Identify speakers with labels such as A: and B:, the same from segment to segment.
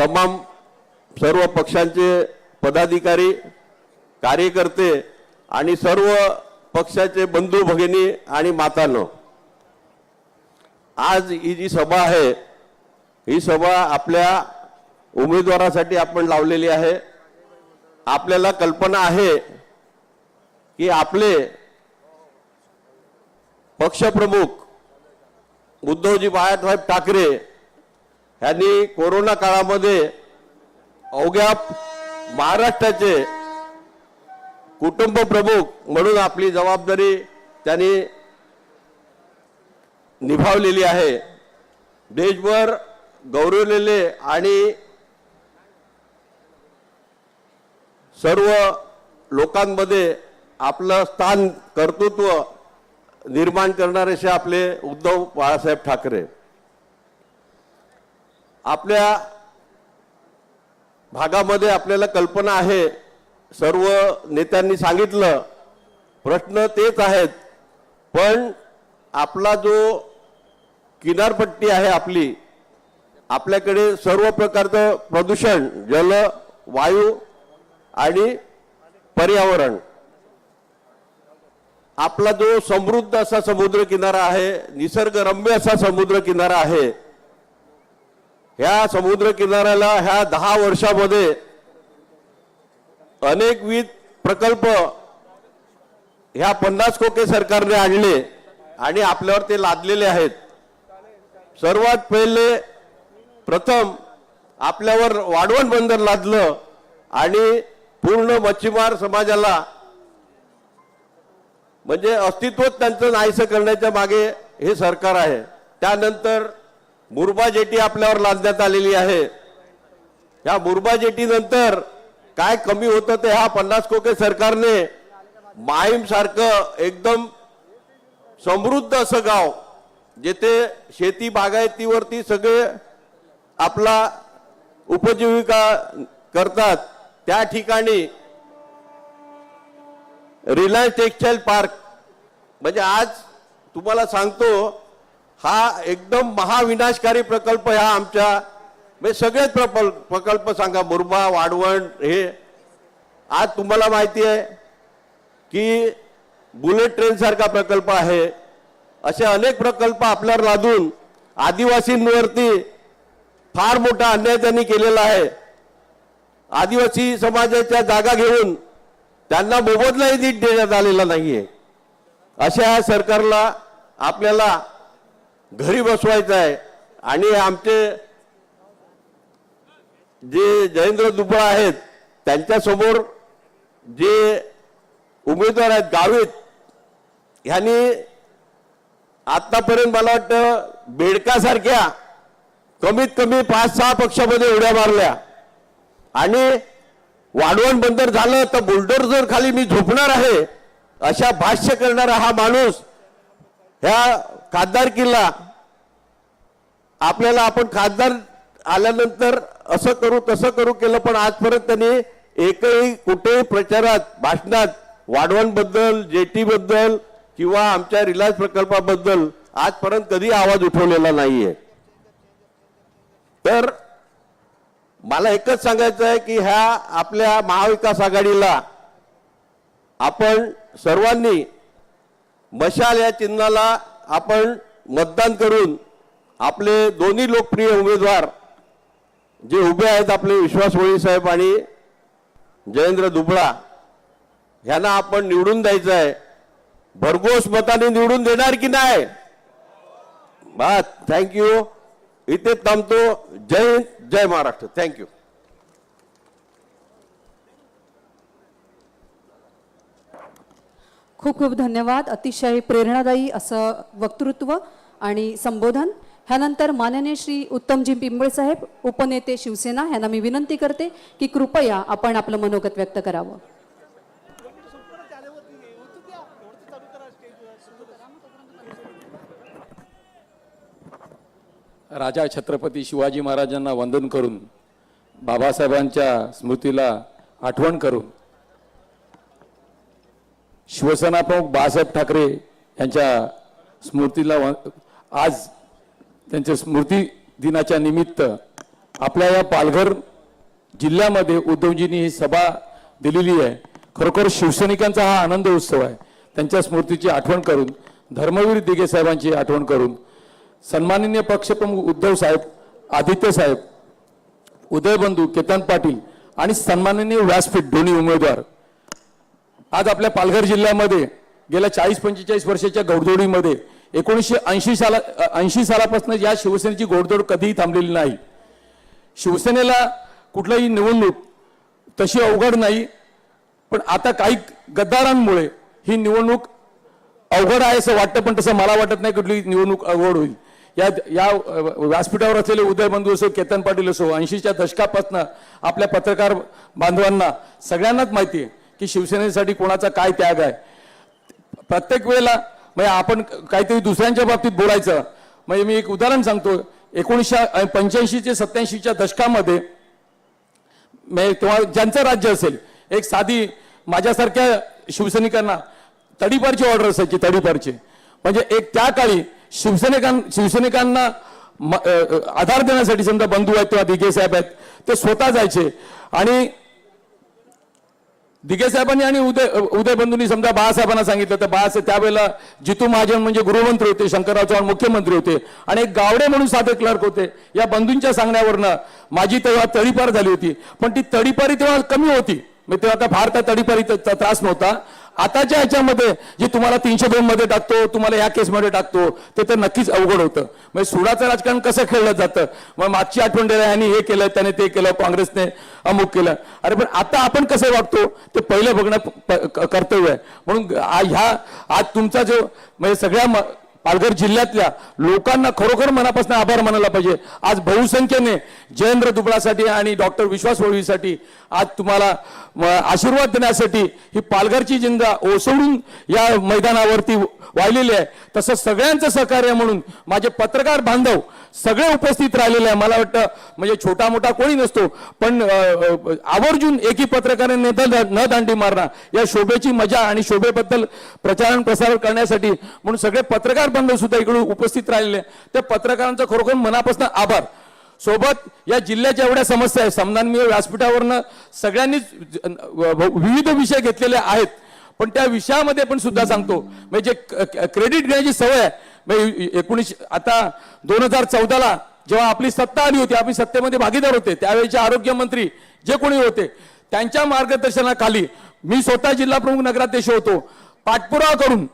A: तमाम सर्व पक्षांचे पदाधिकारी कार्यकर्ते आणि सर्व पक्षाचे बंधू भगिनी आणि मातानो आज ही जी सभा आहे ही सभा आपल्या उमेदवारासाठी आपण लावलेली आहे. आपल्याला कल्पना आहे की आपले पक्षप्रमुख उद्धवजी बाळासाहेब ठाकरे ह्यांनी कोरोना काळामध्ये अवघ्या महाराष्ट्राचे कुटुंब प्रमुख म्हणून आपली जबाबदारी त्यांनी निभावलेली आहे. देशभर गौरवलेले आणि सर्व लोकांमध्ये आपलं स्थान कर्तृत्व निर्माण करणारे असे आपले उद्धव बाळासाहेब ठाकरे. आपल्या भागामध्ये आपल्याला कल्पना आहे. सर्व नेत्यांनी सांगितलं. प्रश्न तेच आहेत. पण आपला जो किनारपट्टी आहे आपली आपल्याकडे सर्व प्रकारचं प्रदूषण जल वायू आणि पर्यावरण. आपला जो समृद्ध असा समुद्र किनारा आहे निसर्गरम्य असा समुद्र किनारा आहे ह्या समुद्र किनाऱ्याला ह्या दहा वर्षामध्ये अनेकविध प्रकल्प ह्या पन्नास कोके सरकारने आणले आणि आपल्यावर ते लादलेले आहेत. सर्वात पहिले प्रथम आपल्यावर वाढवण बंदर लादलं आणि पूर्ण मच्छीमार समाजाला म्हणजे अस्तित्वच त्यांचं नाहीसं करण्याच्या मागे हे सरकार आहे. त्यानंतर मुरबा जेटी आपल्यावर लादण्यात आलेली आहे. या मुरबा जेटी नंतर काय कमी होतं ते ह्या पन्नास कोके सरकारने माहीम सारखं एकदम समृद्ध असं गाव जेथे शेती बागायतीवरती सगळे आपला उपजीविका करतात त्या ठिकाणी रिलायन्स टेक्सटाईल पार्क म्हणजे आज तुम्हाला सांगतो हा एकदम महाविनाशकारी प्रकल्प ह्या आमच्या म्हणजे सगळेच प्रकल्प प्रकल्प सांगा मुरबा वाढवण हे. आज तुम्हाला माहिती आहे की बुलेट ट्रेनसारखा प्रकल्प आहे. असे अनेक प्रकल्प आपल्यावर लादून आदिवासींवरती फार मोठा अन्याय त्यांनी केलेला आहे. आदिवासी समाजाच्या जागा घेऊन त्यांना मोबदलाही नीट देण्यात आलेला नाही आहे अशा या सरकारला आपल्याला घरी बसवायचं आहे. आणि आमचे जे जयेंद्र दुबळ आहेत त्यांच्यासमोर जे उमेदवार आहेत गावित ह्यांनी आतापर्यंत मला वाटतं बेडकासारख्या कमीत कमी पाच सहा पक्षामध्ये उड्या मारल्या. आणि वाढवण बंदर झालं तर बुलडोर जर खाली मी झोपणार आहे अशा भाष्य करणारा हा माणूस ह्या खासदारकीला आपल्याला आपण खासदार आल्यानंतर असं करू तसं करू केलं पण आजपर्यंत त्यांनी एकही कुठेही प्रचारात भाषणात वाढवणबद्दल जेटीबद्दल किंवा आमच्या रिलायन्स प्रकल्पाबद्दल आजपर्यंत कधी आवाज उठवलेला नाहीये. तर मला एकच सांगायचं आहे की ह्या आपल्या महाविकास आघाडीला आपण सर्वांनी मशाल या चिन्हाला आपण मतदान करून आपले दोन्ही लोकप्रिय उमेदवार जे उभे आहेत आपले विश्वास होळी साहेब आणि जयेंद्र दुबळा ह्यांना आपण निवडून द्यायचं आहे. भरघोस मताने निवडून देणार की नाही? बा थँक्यू इथे थांबतो. जय हिंद जय महाराष्ट्र. थँक्यू
B: खूप खूप धन्यवाद. अतिशय प्रेरणादायी असं वक्तृत्व आणि संबोधन. ह्यानंतर माननीय श्री उत्तमजी पिंबळे साहेब उपनेते शिवसेना ह्यांना मी विनंती करते की कृपया आपण आपलं मनोगत व्यक्त करावं.
C: राजा छत्रपती शिवाजी महाराजांना वंदन करून बाबासाहेबांच्या स्मृतीला आठवण करून शिवसेना प्रमुख बाळासाहेब ठाकरे यांच्या स्मृतीला व- आज त्यांच्या स्मृती दिनाच्या निमित्त आपल्या या पालघर जिल्ह्यामध्ये उद्धवजींनी ही सभा दिलेली आहे. खरोखर शिवसैनिकांचा हा आनंद उत्सव आहे. त्यांच्या स्मृतीची आठवण करून धर्मवीर दिगे साहेबांची आठवण करून सन्माननीय पक्षप्रमुख उद्धव साहेब आदित्य साहेब उदयबंधू केतन पाटील आणि सन्माननीय व्यासपीठ दोन्ही उमेदवार आज आपल्या पालघर जिल्ह्यामध्ये गेल्या चाळीस पंचेचाळीस वर्षाच्या घोडदोडीमध्ये एकोणीसशे ऐंशी साला ऐंशी सालापासून या शिवसेनेची घोडदोड कधीही थांबलेली नाही. शिवसेनेला कुठलाही निवडणूक तशी अवघड नाही पण आता काही गद्दारांमुळे ही निवडणूक अवघड आहे असं वाटतं पण तसं मला वाटत नाही कुठली निवडणूक अवघड होईल. या या व्यासपीठावर असलेले उदय बंधू असो केतन पाटील असो ऐंशीच्या दशकापासून आपल्या पत्रकार बांधवांना सगळ्यांनाच माहिती आहे की शिवसेनेसाठी कोणाचा काय त्याग आहे? प्रत्येक वेळेला म्हणजे आपण काहीतरी दुसऱ्यांच्या बाबतीत बोलायचं. म्हणजे मी एक उदाहरण सांगतो. एकोणीसशे पंच्याऐंशी ते सत्याऐंशीच्या दशकामध्ये म्हणजे तेव्हा ज्यांचं राज्य असेल एक साधी माझ्यासारख्या शिवसैनिकांना तडीपारची ऑर्डर असायची तडीपारची. म्हणजे एक त्या काळी शिवसैनिकां शिवसैनिकांना आधार देण्यासाठी समजा बंधू आहेत किंवा दिघे साहेब आहेत ते स्वतः जायचे. आणि दिघे साहेबांनी आणि उदय उदय बंधूंनी समजा बाळासाहेबांना सांगितलं तर बाळासाहेब त्यावेळेला जितू महाजन म्हणजे गृहमंत्री होते शंकरराव चव्हाण मुख्यमंत्री होते आणि एक गावडे म्हणून साधे क्लर्क होते या बंधूंच्या सांगण्यावरनं माझी तेव्हा तडीपार झाली होती. पण ती तडीपारी तेव्हा कमी होती. मग तेव्हा आता फार त्या तडीपारीचा त्रास नव्हता. आताच्या ह्याच्यामध्ये जे तुम्हाला तीनशे दोन मध्ये टाकतो तुम्हाला या केसमध्ये टाकतो ते तर नक्कीच अवघड होतं. म्हणजे सुडाचं राजकारण कसं खेळलं जातं? मग मागची आठवण दिलं यांनी हे केलं त्याने ते केलं काँग्रेसने अमुक केलं. अरे पण आता आपण कसं वागतो? ते पहिलं बघणं प- कर्तव्य आहे. म्हणून ह्या आज तुमचा जो म्हणजे सगळ्या म- पालघर जिल्ह्यातल्या लोकांना खरोखर मनापासून आभार मानायला पाहिजे. आज बहुसंख्येने जयेंद्र दुबळासाठी आणि डॉक्टर विश्वास वळवीसाठी आज तुम्हाला आशीर्वाद देण्यासाठी ही पालघरची जिंदा ओसवून या मैदानावरती वाहिलेली आहे. तसं सगळ्यांचं सहकार्य म्हणून माझे पत्रकार बांधव सगळे उपस्थित राहिलेले आहे. मला वाटतं म्हणजे छोटा मोठा कोणी नसतो पण आवर्जून एकी पत्रकाराने न न दांडी मारणार या शोभेची मजा आणि शोभेबद्दल प्रचार प्रसार करण्यासाठी म्हणून सगळे पत्रकार बांधव सुद्धा इकडे उपस्थित राहिलेले त्या पत्रकारांचा खरोखर मनापासून आभार. सोबत या जिल्ह्याच्या एवढ्या समस्या आहेत समदानमीय व्यासपीठावरनं सगळ्यांनीच विविध विषय घेतलेले आहेत. पण त्या विषयामध्ये पण सुद्धा सांगतो. म्हणजे क्रेडिट घेण्याची सवय आहे. म्हणजे एकोणीस आता दोन हजार चौदाला जेव्हा आपली सत्ता आली होती आपली सत्तेमध्ये भागीदार होते त्यावेळेचे आरोग्यमंत्री जे कोणी होते त्यांच्या मार्गदर्शनाखाली मी स्वतः जिल्हा प्रमुख नगराध्यक्ष होतो. पाठपुरावा करून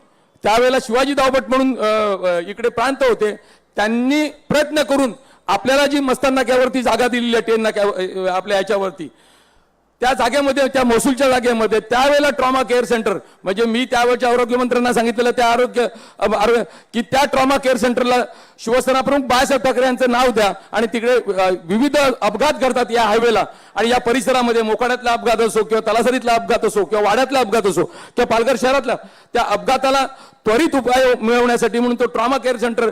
C: त्यावेळेला शिवाजी दावबट म्हणून इकडे प्रांत होते त्यांनी प्रयत्न करून आपल्याला जी मस्तान नाक्यावरती जागा दिलेली आहे टेन नाक्या आपल्या याच्यावरती त्या जागेमध्ये त्या महसूलच्या जागेमध्ये त्यावेळेला ट्रॉमा केअर सेंटर म्हणजे मी त्यावेळच्या आरोग्यमंत्र्यांना सांगितलेलं त्या आरोग्य आरो- की त्या ट्रॉमा केअर सेंटरला शिवसेना प्रमुख बाळासाहेब ठाकरे यांचं नाव द्या आणि तिकडे विविध अपघात घडतात या हायवेला आणि या परिसरामध्ये मोकाड्यातला अपघात असो किंवा तलासरीतला अपघात असो किंवा वाड्यातला अपघात असो किंवा पालघर शहरातला त्या अपघाताला त्वरित उपाय मिळवण्यासाठी म्हणून तो ट्रॉमा केअर सेंटर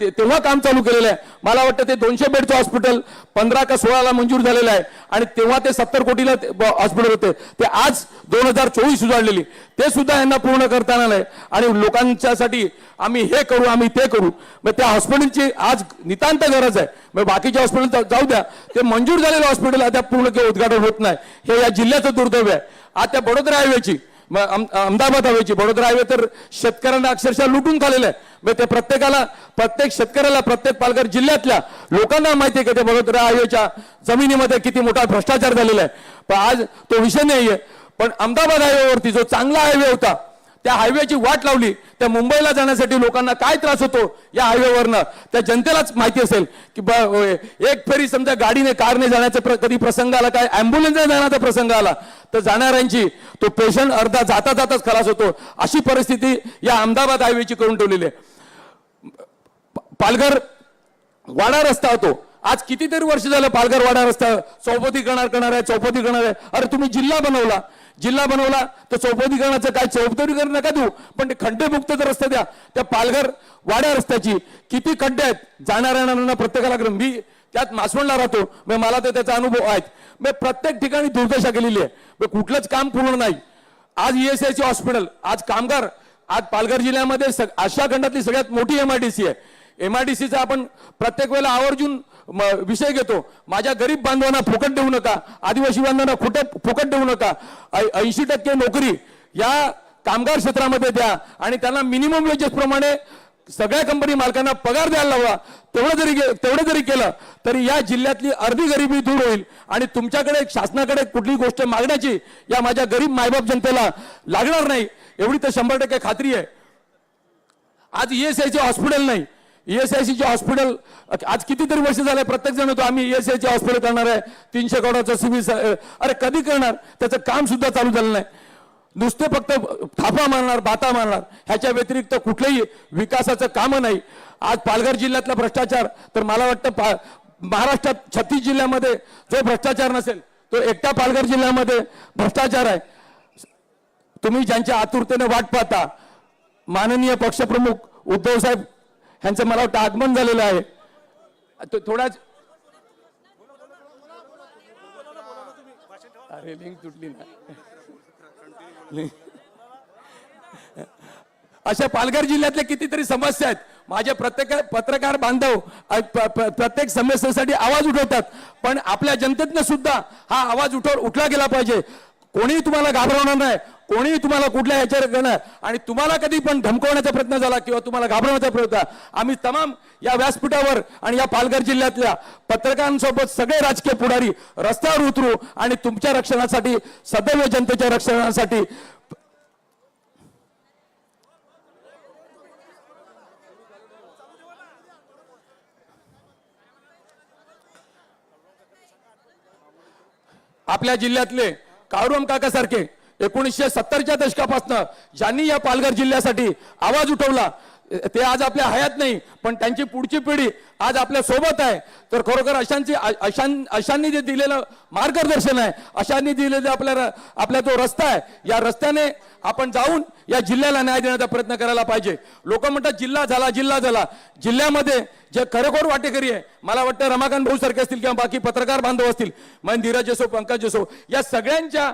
C: ते- तेव्हा काम चालू केलेलं आहे. मला वाटतं ते दोनशे बेडचं हॉस्पिटल पंधरा का सोळाला मंजूर झालेलं आहे. आणि तेव्हा ते सत्तर कोटीला हॉस्पिटल होते. ते आज दोन हजार चोवीस उजाडलेली ते सुद्धा यांना पूर्ण करता नाही. आणि लोकांच्यासाठी आम्ही हे करू आम्ही ते करू. मग त्या हॉस्पिटलची आज नितांत गरज आहे. मग बाकीच्या हॉस्पिटल जाऊ द्या. ते मंजूर झालेलं हॉस्पिटल अद्याप पूर्ण किंवा उद्घाटन होत नाही. हे या जिल्ह्याचं दुर्दैव आहे. आज त्या बडोदरा हायवेची मग अहमदाबाद हवेची बडोदरा हायवे तर शेतकऱ्यांना अक्षरशः लुटून खालेलं आहे. मग ते प्रत्येकाला प्रत्येक शेतकऱ्याला प्रत्येक पालघर जिल्ह्यातल्या लोकांना माहिती आहे की त्या बडोदरा हायवेच्या जमिनीमध्ये किती मोठा भ्रष्टाचार झालेला आहे. पण आज तो विषय नाही आहे पण अहमदाबाद हायवेवरती जो चांगला हायवे होता त्या हायवेची वाट लावली त्या मुंबईला जाण्यासाठी लोकांना काय त्रास होतो या हायवेवरनं त्या जनतेलाच माहिती असेल की ब- एक फेरी समजा गाडीने कारने जाण्याचा प्र- कधी प्रसंग आला काय अँब्युलन्सने जाण्याचा प्रसंग आला तर जाणाऱ्यांची तो पेशंट अर्धा जाता जाताच खलास होतो. अशी परिस्थिती या अहमदाबाद हायवेची करून ठेवलेली आहे. पालघर वाडा रस्ता होतो. आज कितीतरी वर्ष झालं पालघर वाडा रस्ता चौपती करणार करणार आहे चौपदीकरण आहे. अरे तुम्ही जिल्हा बनवला. जिल्हा बनवला तर चौपदीकरणाचं काय चौपदीकरण नका देऊ. पण ते खड्डेमुक्त जर रस्ता द्या. त्या पालघर वाड्या रस्त्याची किती खड्डे आहेत? जाणाऱ्या प्रत्येकाला ग्रह- मी त्यात मासवणला राहतो. मग मला तर त्याचा अनुभव आहेत. मग प्रत्येक ठिकाणी दुर्दशा केलेली आहे. मग कुठलंच काम पूर्ण नाही. आज ई एस हॉस्पिटल आज कामगार आज पालघर जिल्ह्यामध्ये सग- खंडातली सगळ्यात मोठी एमआयडीसी आहे. एमआयडीसीचा आपण प्रत्येक वेळेला आवर्जून विषय घेतो. माझ्या गरीब बांधवांना फुकट देऊ नका. आदिवासी बांधवांना फुकट फुकट देऊ नका. ऐंशी टक्के नोकरी या कामगार क्षेत्रामध्ये द्या आणि त्यांना मिनिमम वेजेस प्रमाणे सगळ्या कंपनी मालकांना पगार द्यायला लावा. तेवढं जरी गे- तेवढं जरी केलं तरी या जिल्ह्यातली अर्धी गरिबी दूर होईल. आणि तुमच्याकडे शासनाकडे कुठली गोष्ट मागण्याची या माझ्या गरीब मायबाप जनतेला लागणार नाही. एवढी तर शंभर टक्के खात्री आहे. आज E ईएसआयचे हॉस्पिटल नाही. ईएसआयसीचे हॉस्पिटल आज कितीतरी वर्ष झाले प्रत्येक जण होतो आम्ही E ईएसआयचे हॉस्पिटल करणार आहे. तीनशे करोडाचं सिव्हिल अरे कधी करणार? त्याचं काम सुद्धा चालू झालं नाही. नुसते फक्त थापा मारणार बाता मारणार. ह्याच्या व्यतिरिक्त कुठलंही विकासाचं कामं नाही. आज पालघर जिल्ह्यातला भ्रष्टाचार तर मला वाटतं पा महाराष्ट्रात छत्तीस जिल्ह्यामध्ये जो भ्रष्टाचार नसेल तो एकटा पालघर जिल्ह्यामध्ये भ्रष्टाचार आहे. तुम्ही ज्यांच्या आतुरतेने वाट पाहता माननीय पक्षप्रमुख उद्धवसाहेब त्यांचं मला वाटतं आगमन झालेलं आहे. तो थोडाच अरे लिंक तुटली ना. अशा पालघर जिल्ह्यातल्या कितीतरी समस्या आहेत. माझे प्रत्येक पत्रकार बांधव प- प्रत्येक समस्येसाठी आवाज उठवतात. पण आपल्या जनतेतनं सुद्धा हा आवाज उठव उठला गेला पाहिजे. कोणीही तुम्हाला घाबरवणार नाही. कोणीही तुम्हाला कुठल्या ह्याच्यावर करणार आणि तुम्हाला कधी पण धमकवण्याचा प्रयत्न झाला किंवा तुम्हाला घाबरवण्याचा प्रयत्न आम्ही तमाम या व्यासपीठावर आणि या पालघर जिल्ह्यातल्या पत्रकारांसोबत सगळे राजकीय पुढारी रस्त्यावर उतरू आणि तुमच्या रक्षणासाठी सदैव जनतेच्या रक्षणासाठी आपल्या जिल्ह्यातले काळूराम काकासारखे एकोणीसशे सत्तरच्या दशकापासून ज्यांनी या पालघर जिल्ह्यासाठी आवाज उठवला ते आज आपल्या हयात नाही पण त्यांची पुढची पिढी आज आपल्यासोबत आहे. तर खरोखर अशांची अशां अशांनी जे दिलेलं मार्गदर्शन आहे अशांनी दिलेलं आपल्या आपला जो रस्ता आहे या रस्त्याने आपण जाऊन या जिल्ह्याला न्याय देण्याचा प्रयत्न करायला पाहिजे. लोक म्हणतात जिल्हा झाला जिल्हा झाला. जिल्ह्यामध्ये जे खरोखर वाटेकरी आहे मला वाटतं रमाकांत भाऊ सारखे असतील किंवा बाकी पत्रकार बांधव असतील मग धीरज असो पंकज असो या सगळ्यांच्या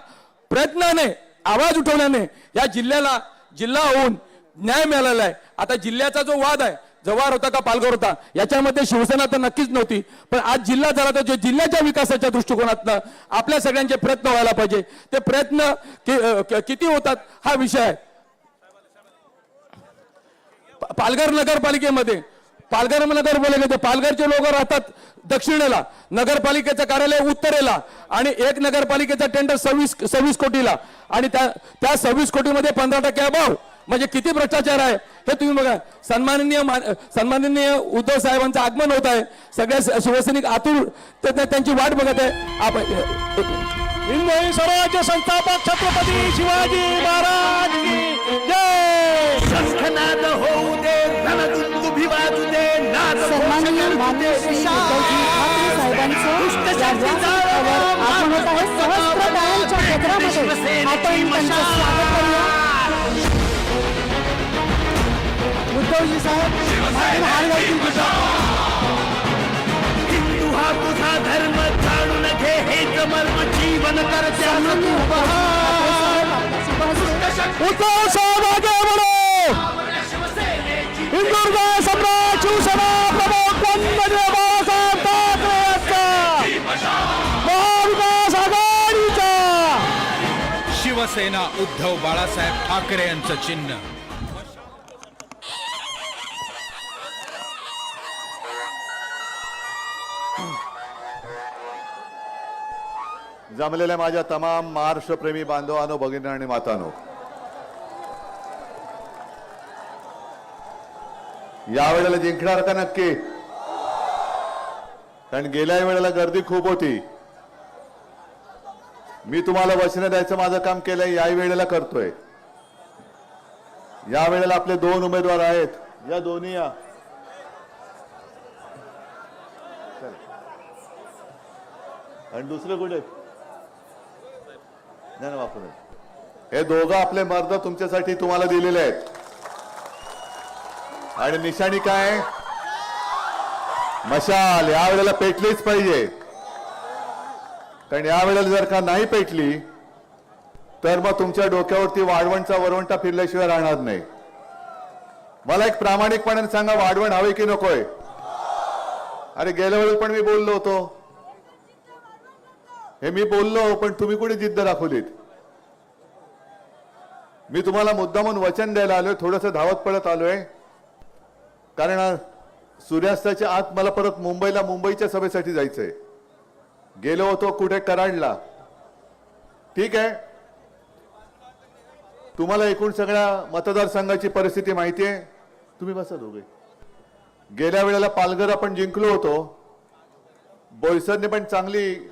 C: प्रयत्नाने आवाज उठवण्याने या जिल्ह्याला जिल्हा होऊन न्याय मिळालेला आहे. आता जिल्ह्याचा जो वाद आहे जव्हार होता का पालघर होता याच्यामध्ये शिवसेना तर नक्कीच नव्हती. पण आज जिल्हा झाला तर जो जिल्ह्याच्या विकासाच्या दृष्टिकोनातनं आपल्या सगळ्यांचे प्रयत्न व्हायला पाहिजे. ते प्रयत्न कि- किती होतात हा विषय आहे. पालघर नगरपालिकेमध्ये पालघर नगरपालिकेमध्ये पालघरचे लोक राहतात दक्षिणेला नगरपालिकेचं कार्यालय उत्तरेला आणि एक नगरपालिकेचा टेंडर सव्वीस सव्वीस कोटीला. आणि त्या त्या सव्वीस कोटीमध्ये पंधरा टक्के अभाव. म्हणजे किती भ्रष्टाचार आहे? हे तुम्ही बघा. सन्माननीय मा- सन्माननीय उद्धव साहेबांचं आगमन होत आहे. सगळ्या शिवसैनिक आतुर ते- ते- त्यांची वाट बघत आहे. आपण
D: हिंदवी स्वराज्य संस्थापक छत्रपती शिवाजी महाराज की जय!
E: शंखनाद होऊ दे
B: सन्माननीय माननीय श्री उद्धवजी ठाकरे साहेबांचं या व्यासपीठावर आगमन होत आहे सहस्त्र टाळ्यांच्या गजरामध्ये आपण त्यांचं स्वागत करूया.
D: उद्धवजी साहेब हार घालतील तुझा.
E: हिंदू हा तुझा धर्म जाणून घे हेच मर्म जीवन कर
D: उद्धव साहेब आगे बढ़ो। हिंदुर्ग सम्राट शिवसेना। बाळासाहेब ठाकरे यांचा महाविकास आघाडीचा
F: शिवसेना उद्धव बाळासाहेब ठाकरे यांचं चिन्ह.
G: जमलेल्या माझ्या तमाम महाराष्ट्रप्रेमी बांधवांनो भगिनी आणि मातानो यावेळेला जिंकणार का नक्की? कारण गेल्या वेळेला गर्दी खूप होती. मी तुम्हाला वचन द्यायचं माझं काम केलंय याही वेळेला करतोय. या वेळेला आपले दोन उमेदवार आहेत. या दोन्ही या. आणि दुसरं कुठे नाही वापरून हे दोघं आपले मर्द तुमच्यासाठी तुम्हाला दिलेले आहेत. आणि निशाणी काय मशाल यावेळेला पेटलीच पाहिजे. कारण यावेळेला जर का नाही पेटली तर मग तुमच्या डोक्यावरती वाढवणचा वरवंटा फिरल्याशिवाय राहणार नाही. मला एक प्रामाणिकपणाने सांगा वाढवण हवे की नकोय? अरे गेल्या वेळेस पण मी बोललो होतो. हे मी बोललो पण तुम्ही कुठे जिद्द दाखवलीत? मी तुम्हाला मुद्दामून वचन द्यायला आलोय थोडस धावत पडत आलोय. कारण सूर्यास्ताच्या आत मला परत मुंबईला मुंबईच्या सभेसाठी जायचंय. गेलो होतो कुठे? कराडला. ठीक आहे. तुम्हाला एकूण सगळ्या मतदारसंघाची परिस्थिती माहिती आहे. तुम्ही बसा दोघे. गेल्या वेळेला पालघर आपण जिंकलो होतो. बोईसरने पण चांगली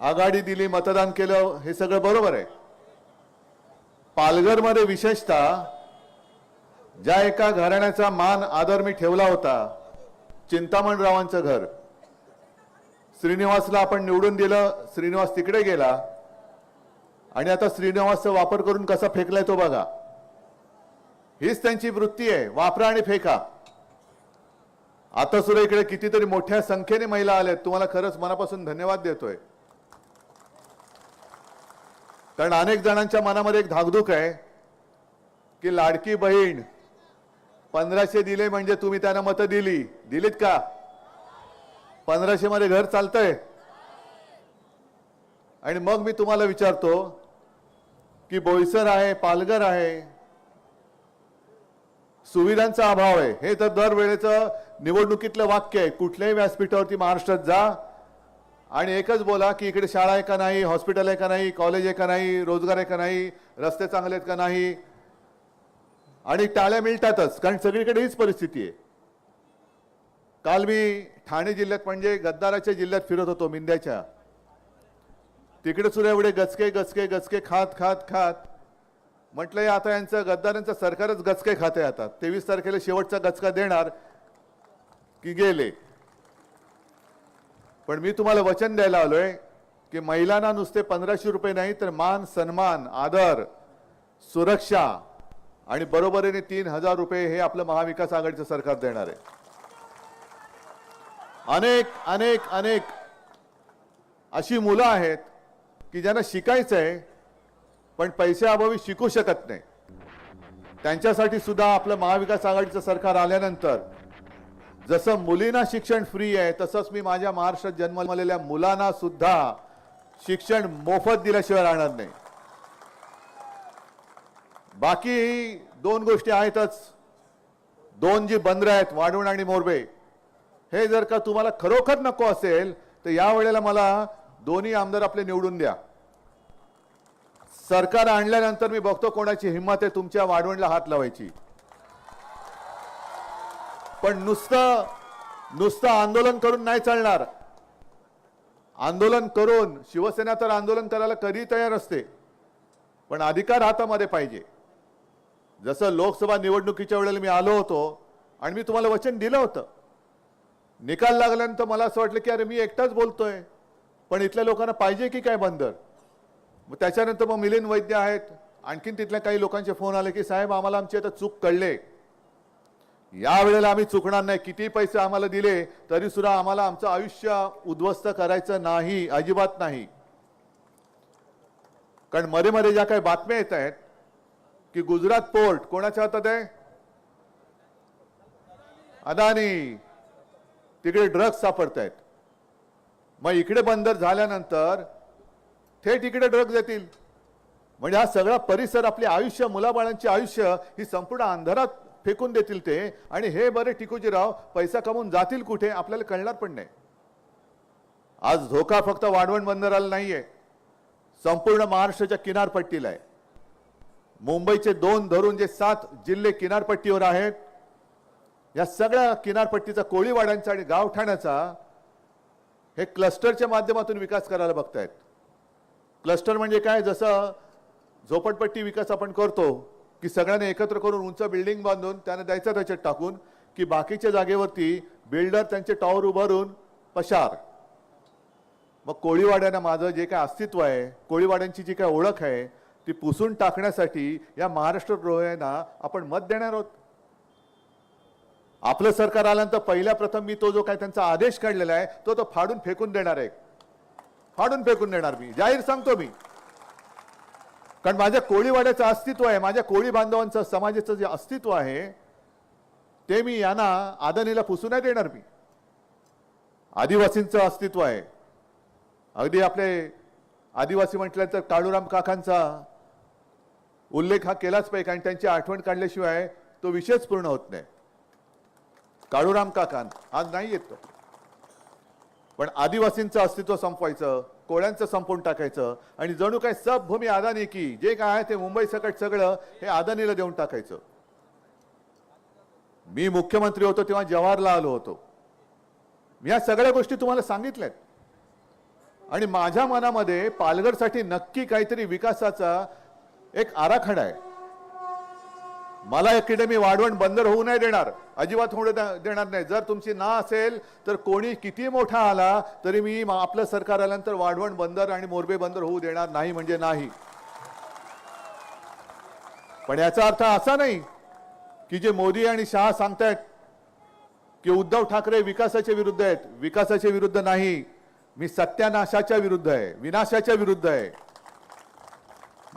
G: आघाडी दिली मतदान केलं हे सगळं बरोबर आहे. पालघरमध्ये विशेषतः ज्या एका घराण्याचा मान आदर मी ठेवला होता चिंतामणरावांचं घर. श्रीनिवासला आपण निवडून दिलं श्रीनिवास तिकडे गेला. आणि आता श्रीनिवासचा वापर करून कसा फेकलाय तो बघा. हीच त्यांची वृत्ती आहे वापरा आणि फेका. आता सुद्धा इकडे कितीतरी मोठ्या संख्येने महिला आल्या तुम्हाला खरंच मनापासून धन्यवाद देतोय. कारण अनेक जणांच्या मनामध्ये एक धाकधूक आहे की लाडकी बहीण पंधराशे दिले म्हणजे तुम्ही त्यांना मतं दिली. दिलीत का? पंधराशे मध्ये घर चालतंय. आणि मग मी तुम्हाला विचारतो की बोईसर आहे पालघर आहे सुविधांचा अभाव आहे. हे तर दरवेळेचं निवडणुकीतलं वाक्य आहे. कुठल्याही व्यासपीठावरती महाराष्ट्रात जा आणि एकच बोला की इकडे शाळा आहे का नाही हॉस्पिटल आहे का नाही कॉलेज आहे का नाही रोजगार आहे का नाही रस्ते चांगले आहेत का नाही आणि टाळ्या मिळतातच कारण सगळीकडे हीच परिस्थिती आहे. काल मी ठाणे जिल्ह्यात म्हणजे गद्दाराच्या जिल्ह्यात फिरत होतो मिंद्याच्या. तिकडे सुद्धा एवढे गचके गचके गचके खात खात खात. म्हटलं आता यांचं गद्दारांचं सरकारच गचके खाते आता. तेवीस तारखेला शेवटचा गचका देणार की गेले. पण मी तुम्हाला वचन द्यायला आलोय की महिलांना नुसते पंधराशे रुपये नाही तर मान सन्मान आदर सुरक्षा आणि बरोबरीने तीन हजार रुपये हे आपलं महाविकास आघाडीचं सरकार देणार आहे. अनेक अनेक अनेक अशी मुलं आहेत की ज्यांना शिकायचं आहे पण पैशाअभावी शिकू शकत नाही. त्यांच्यासाठी सुद्धा आपलं महाविकास आघाडीचं सरकार आल्यानंतर जसं मुलींना शिक्षण फ्री आहे तसंच मी माझ्या महाराष्ट्रात जन्मलेल्या मुलांना सुद्धा शिक्षण मोफत दिल्याशिवाय राहणार नाही. बाकी दोन गोष्टी आहेतच. दोन जी बंदरं आहेत वाढवण आणि मोरबे हे जर का तुम्हाला खरोखर नको असेल तर या वेळेला मला दोन्ही आमदार आपले निवडून द्या. सरकार आणल्यानंतर मी बघतो कोणाची हिंमत आहे तुमच्या वाढवणला हात लावायची. पण नुसतं नुसतं आंदोलन करून नाही चालणार. आंदोलन करून शिवसेना तर आंदोलन करायला कधी तयार असते पण अधिकार हातामध्ये पाहिजे. जसं लोकसभा निवडणुकीच्या वेळेला मी आलो होतो आणि मी तुम्हाला वचन दिलं होतं. निकाल लागल्यानंतर मला असं वाटलं की अरे मी एकटाच बोलतोय पण इथल्या लोकांना पाहिजे की काय बंदर? मग त्याच्यानंतर मग मिलिंद वैद्य आहेत आणखीन तिथल्या काही लोकांचे फोन आले की साहेब आम्हाला आमची आता चूक कळले. या वेळेला आम्ही चुकणार नाही. किती पैसे आम्हाला दिले तरी सुद्धा आम्हाला आमचं आयुष्य उद्ध्वस्त करायचं नाही अजिबात नाही. कारण मध्ये मध्ये ज्या काही बातम्या येत आहेत की गुजरात पोर्ट कोणाच्या हातात आहे? अदानी तिकडे ड्रग्ज सापडत आहेत मग इकडे बंदर झाल्यानंतर थेट इकडे ड्रग्ज येतील. म्हणजे हा सगळा परिसर आपले आयुष्य मुलाबाळांचे आयुष्य ही संपूर्ण अंधारात फेकून देतील ते. आणि हे बरे टिकूजीराव पैसा कमवून जातील कुठे आपल्याला कळणार पण नाही. आज धोका फक्त वाढवण बंदराला नाहीये. संपूर्ण महाराष्ट्राच्या किनारपट्टीला आहे. मुंबईचे दोन धरून जे सात जिल्हे किनारपट्टीवर आहेत या सगळ्या किनारपट्टीचा कोळीवाड्यांचा आणि गावठाण्याचा हे क्लस्टरच्या माध्यमातून विकास करायला बघतायत. क्लस्टर म्हणजे काय? जसं झोपडपट्टी विकास आपण करतो की सगळ्यांनी एकत्र करून उंच बिल्डिंग बांधून त्यांना द्यायचं त्याच्यात टाकून की बाकीच्या जागेवरती बिल्डर त्यांचे टॉवर उभारून पशार मग कोळीवाड्यांना माझं जे काय अस्तित्व आहे कोळीवाड्यांची जी काय ओळख आहे ती पुसून टाकण्यासाठी या महाराष्ट्र द्रोह्यांना आपण मत देणार आहोत. आपलं सरकार आल्यानंतर पहिल्या प्रथम मी तो जो काय त्यांचा आदेश काढलेला आहे तो तो फाडून फेकून देणार आहे. फाडून फेकून देणार मी जाहीर सांगतो मी. कारण माझ्या कोळीवाड्याचं अस्तित्व आहे माझ्या कोळी बांधवांचं समाजाचं जे अस्तित्व आहे ते मी यांना आदनीला पुसू नाही देणार मी. आदिवासींचं अस्तित्व आहे. अगदी आपले आदिवासी म्हटलं तर काळूराम काकांचा उल्लेख हा केलाच पाहिजे कारण त्यांची आठवण काढल्याशिवाय तो विषयच पूर्ण होत नाही. काळूराम काकां आज नाही येत तो. पण आदिवासींचं अस्तित्व संपवायचं कोळ्यांचं संपवून टाकायचं आणि जणू काय सब भूमी आदानी की जे काय आहे ते मुंबई सकट सगळं हे आदानीला देऊन टाकायचं. मी मुख्यमंत्री होतो तेव्हा जवाहरला आलो होतो. मी या सगळ्या गोष्टी तुम्हाला सांगितल्यात. आणि माझ्या मनामध्ये पालघरसाठी नक्की काहीतरी विकासाचा एक आराखडा आहे. मला अकॅडमी वाढवण बंदर होऊ नाही देणार. अजिबात होऊ देणार नाही. जर तुमची ना असेल तर कोणी किती मोठा आला तरी मी आपलं सरकार आल्यानंतर वाढवण बंदर आणि मोरबे बंदर होऊ देणार नाही म्हणजे नाही. पण याचा अर्थ असा नाही की जे मोदी आणि शहा सांगतायत की उद्धव ठाकरे विकासाच्या विरुद्ध आहेत. विकासाच्या विरुद्ध नाही. मी सत्यानाशाच्या विरुद्ध आहे. विनाशाच्या विरुद्ध आहे.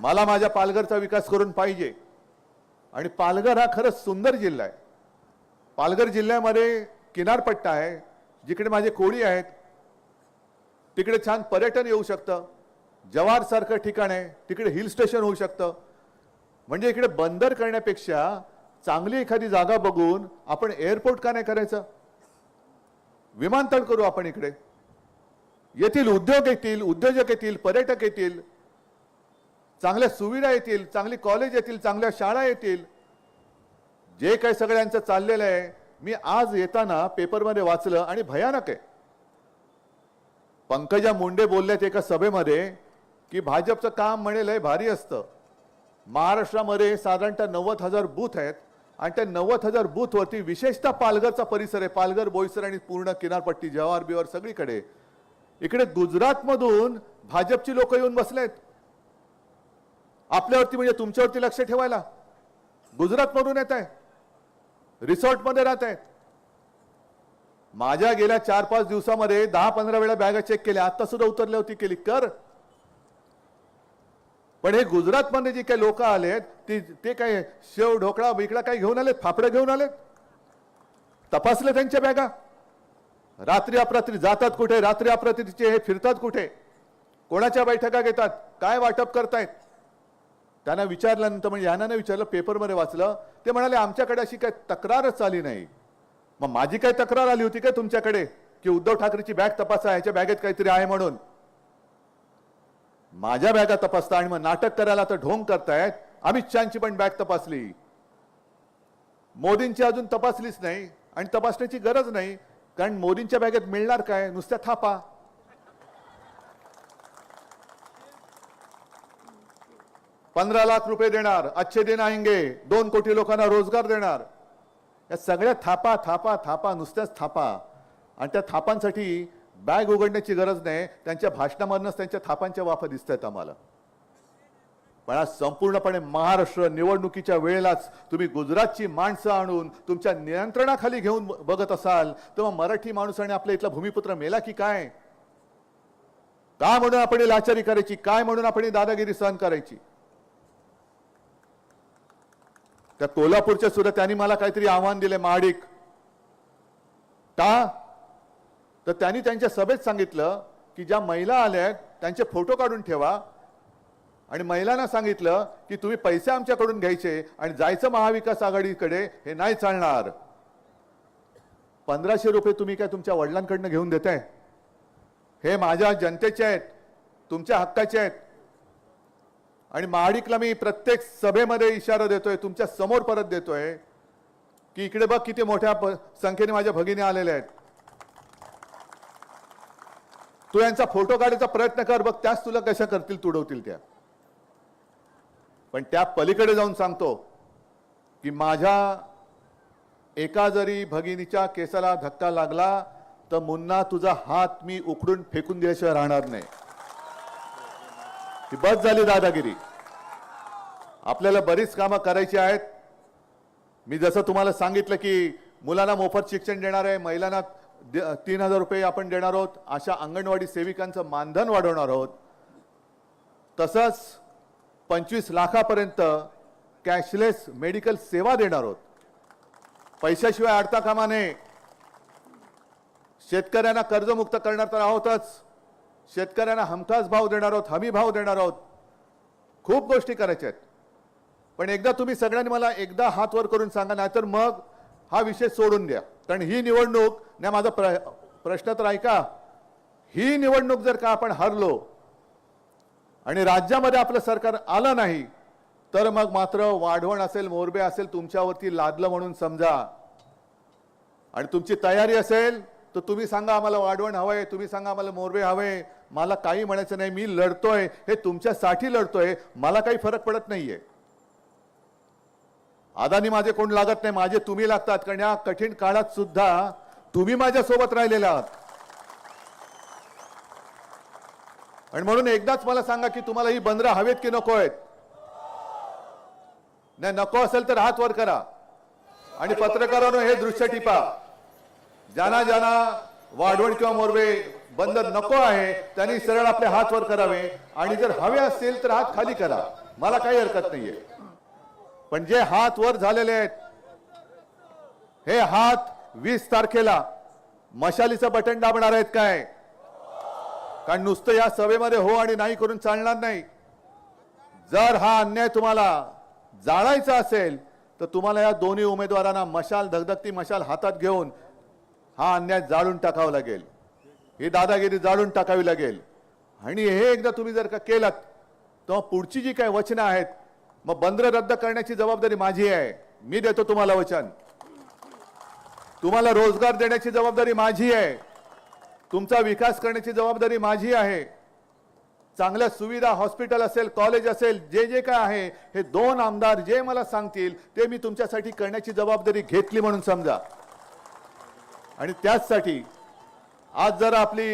G: मला माझ्या पालघरचा विकास करून पाहिजे. आणि पालघर हा खरंच सुंदर जिल्हा आहे. पालघर जिल्ह्यामध्ये किनारपट्टा आहे जिकडे माझे कोळी आहेत तिकडे छान पर्यटन येऊ शकतं जवारसारखं ठिकाण आहे तिकडे हिल स्टेशन होऊ शकतं. म्हणजे इकडे बंदर करण्यापेक्षा चांगली एखादी जागा बघून आपण एअरपोर्ट का नाही करायचं? विमानतळ करू आपण इकडे. येथील उद्योग येतील उद्योजक येतील पर्यटक येतील चांगल्या सुविधा येतील चांगली कॉलेज येतील चांगल्या शाळा येतील. जे काही सगळ्यांचं चाललेलं आहे मी आज येताना पेपरमध्ये वाचलं आणि भयानक आहे. पंकजा मुंडे बोलल्यात एका सभेमध्ये की भाजपचं काम म्हणे लय भारी असतं. महाराष्ट्रामध्ये साधारणतः नव्वद हजार बूथ आहेत आणि त्या नव्वद हजार बूथवरती विशेषतः पालघरचा परिसर आहे. पालघर बोईसर आणि पूर्ण किनारपट्टी जवाहर बिवार सगळीकडे. इकडे गुजरातमधून भाजपची लोक येऊन बसलेत. आपल्यावरती म्हणजे तुमच्यावरती लक्ष ठेवायला. गुजरातमधून येत आहे. रिसॉर्टमध्ये राहत आहेत. माझ्या गेल्या चार पाच दिवसामध्ये दहा पंधरा वेळा बॅगा चेक केल्या. आता सुद्धा उतरल्या होती केली कर पण हे गुजरातमध्ये जे काही लोक आलेत ती ते काय शेव ढोकळा बिकडा काही घेऊन आलेत? फाफडं घेऊन आलेत? तपासले त्यांच्या बॅगा रात्री अपरात्री जातात कुठे? रात्री अपरात्रीचे हे फिरतात कुठे? कोणाच्या बैठका घेतात? काय वाटप करतायत? त्यांना विचारल्यानंतर म्हणजे यांना विचारलं पेपरमध्ये वाचलं. ते म्हणाले आमच्याकडे अशी काय तक्रारच आली नाही. मग माझी काय तक्रार आली होती काय तुमच्याकडे? की उद्धव ठाकरेची बॅग तपासा ह्याच्या बॅगेत काहीतरी आहे म्हणून? माझ्या बॅगा तपासता आणि मग नाटक करायला तर ढोंग करतायत. अमित शहाची पण बॅग तपासली. मोदींची अजून तपासलीच नाही आणि तपासण्याची गरज नाही. कारण मोदींच्या बॅगेत मिळणार काय? नुसत्या थापा. पंधरा लाख रुपये देणार अच्छे दिन आएंगे दोन कोटी लोकांना रोजगार देणार. या सगळ्या थापा थापा थापा नुसत्याच थापा. आणि त्या थापांसाठी बॅग उघडण्याची गरज नाही त्यांच्या भाषणामधनंच त्यांच्या थापांच्या वाफा दिसत आहेत आम्हाला. पण आज संपूर्णपणे महाराष्ट्र निवडणुकीच्या वेळेलाच तुम्ही गुजरातची माणसं आणून तुमच्या नियंत्रणाखाली घेऊन बघत असाल तेव्हा मराठी माणूस आणि इथला भूमिपुत्र मेला की काय? का म्हणून आपण लाचारी करायची? काय म्हणून आपण दादागिरी सहन करायची? त्या कोल्हापूरच्या सुद्धा त्यांनी मला काहीतरी आव्हान दिले महाडिक का? तर त्यांनी त्यांच्या सभेत सांगितलं की ज्या महिला आल्या आहेत त्यांचे फोटो काढून ठेवा. आणि महिलांना सांगितलं की तुम्ही पैसे आमच्याकडून घ्यायचे आणि जायचं महाविकास आघाडीकडे हे नाही चालणार. पंधराशे रुपये तुम्ही काय तुमच्या वडिलांकडनं घेऊन देताय? हे माझ्या जनतेचे आहेत तुमच्या हक्काचे आहेत. आणि महाडिकला मी प्रत्येक सभेमध्ये इशारा देतोय तुमच्यासमोर परत देतोय की इकडे बघ किती मोठ्या संख्येने माझ्या भगिनी आलेल्या आहेत. तू यांचा फोटो काढायचा प्रयत्न कर बघ त्याच तुला कशा करतील तुडवतील त्या. पण त्या पलीकडे जाऊन सांगतो की माझ्या एका जरी भगिनीच्या केसाला धक्का लागला तर मुन्ना तुझा हात मी उकडून फेकून दिल्याशिवाय राहणार नाही. ही बस झाली दादागिरी. आपल्याला बरीच कामं करायची आहेत. मी जसं तुम्हाला सांगितलं की मुलांना मोफत शिक्षण देणार आहे महिलांना तीन हजार रुपये आपण देणार आहोत अशा अंगणवाडी सेविकांचं मानधन वाढवणार आहोत. तसंच पंचवीस लाखापर्यंत कॅशलेस मेडिकल सेवा देणार आहोत. पैशाशिवाय अडता कामा नये. शेतकऱ्यांना कर्जमुक्त करणार तर आहोतच. शेतकऱ्यांना हमखास भाव देणार आहोत हमी भाव देणार आहोत. खूप गोष्टी करायच्या आहेत. पण एकदा तुम्ही सगळ्यांनी मला एकदा हात वर करून सांगा नाहीतर मग हा विषय सोडून द्या. कारण ही निवडणूक नाही माझा प्र प्रश्न तर ऐका. ही निवडणूक जर का आपण हरलो आणि राज्यामध्ये आपलं सरकार आलं नाही तर मग मात्र वाढवण असेल मोरबे असेल तुमच्यावरती लादलं म्हणून समजा. आणि तुमची तयारी असेल तर तुम्ही सांगा आम्हाला वाढवण हवंय तुम्ही सांगा आम्हाला मोरबे हवे मला काही म्हणायचं नाही मी लढतोय हे तुमच्यासाठी लढतोय मला काही फरक पडत नाहीये. अदानी माझे कोण लागत नाही माझे तुम्ही लागतात कारण या कठीण काळात सुद्धा तुम्ही माझ्या सोबत राहिलेले आहात. आणि म्हणून एकदाच मला सांगा की तुम्हाला ही बंदरं हवेत की नको आहेत? नाही नको असेल तर हात वर करा. आणि पत्रकारांनो हे दृश्य टिपा. ज्यांना ज्यांना वाढवण किंवा मोरवे बंद नको आहे त्यांनी सरळ आपले हात वर करावे. आणि जर हवे असतील तर हात खाली करा. मला काही हरकत नाहीये. पण जे हात वर झालेले आहेत हे हात वीस तारखेला मशालीचं बटन दाबणार आहेत काय? कारण नुसतं या सभेमध्ये हो आणि नाही करून चालणार नाही. जर हा अन्याय तुम्हाला जाळायचा असेल तर तुम्हाला या दोन्ही उमेदवारांना मशाल धगधगती मशाल हातात घेऊन हा अन्याय जाळून टाकावा लागेल. ही दादागिरी जाळून टाकावी लागेल. आणि हे एकदा तुम्ही जर का केलं तेव्हा पुढची जी काही वचनं आहेत मग बंदर रद्द करण्याची जबाबदारी माझी आहे. मी देतो तुम्हाला वचन. तुम्हाला रोजगार देण्याची जबाबदारी माझी आहे. तुमचा विकास करण्याची जबाबदारी माझी आहे. चांगल्या सुविधा हॉस्पिटल असेल कॉलेज असेल जे जे काय आहे हे दोन आमदार जे मला सांगतील ते मी तुमच्यासाठी करण्याची जबाबदारी घेतली म्हणून समजा. आणि त्याचसाठी आज जर आपली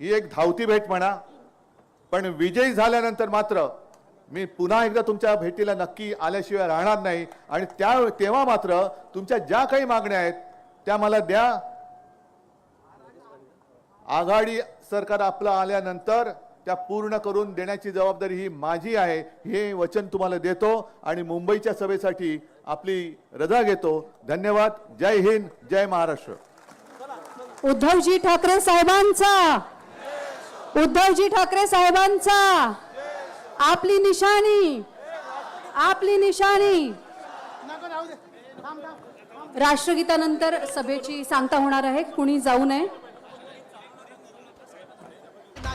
G: ही एक धावती भेट म्हणा पण विजयी झाल्यानंतर मात्र मी पुन्हा एकदा तुमच्या भेटीला नक्की आल्याशिवाय राहणार नाही. आणि त्या तेव्हा मात्र तुमच्या ज्या काही मागण्या आहेत त्या मला द्या. आघाडी सरकार आपलं आल्यानंतर त्या पूर्ण करून देण्याची जबाबदारी ही माझी आहे हे वचन तुम्हाला देतो आणि मुंबईच्या सभेसाठी आपली रजा घेतो. धन्यवाद. जय हिंद जय महाराष्ट्र.
B: उद्धवजी ठाकरे साहेबांचा. उद्धवजी ठाकरे साहेबांचा. आपली निशाणी. आपली निशाणी. राष्ट्रगीतानंतर सभेची सांगता होणार आहे. कुणी जाऊ नये.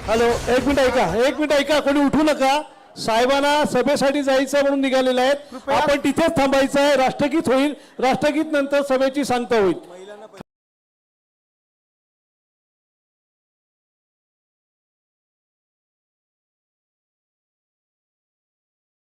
D: हॅलो एक मिनिट ऐका. एक मिनिट ऐका. कोणी उठू नका. साहेबांना सभेसाठी जायचं म्हणून निघालेले आहेत. आपण तिथेच थांबायचं आहे. राष्ट्रगीत होईल. राष्ट्रगीत नंतर सभेची सांगता होईल.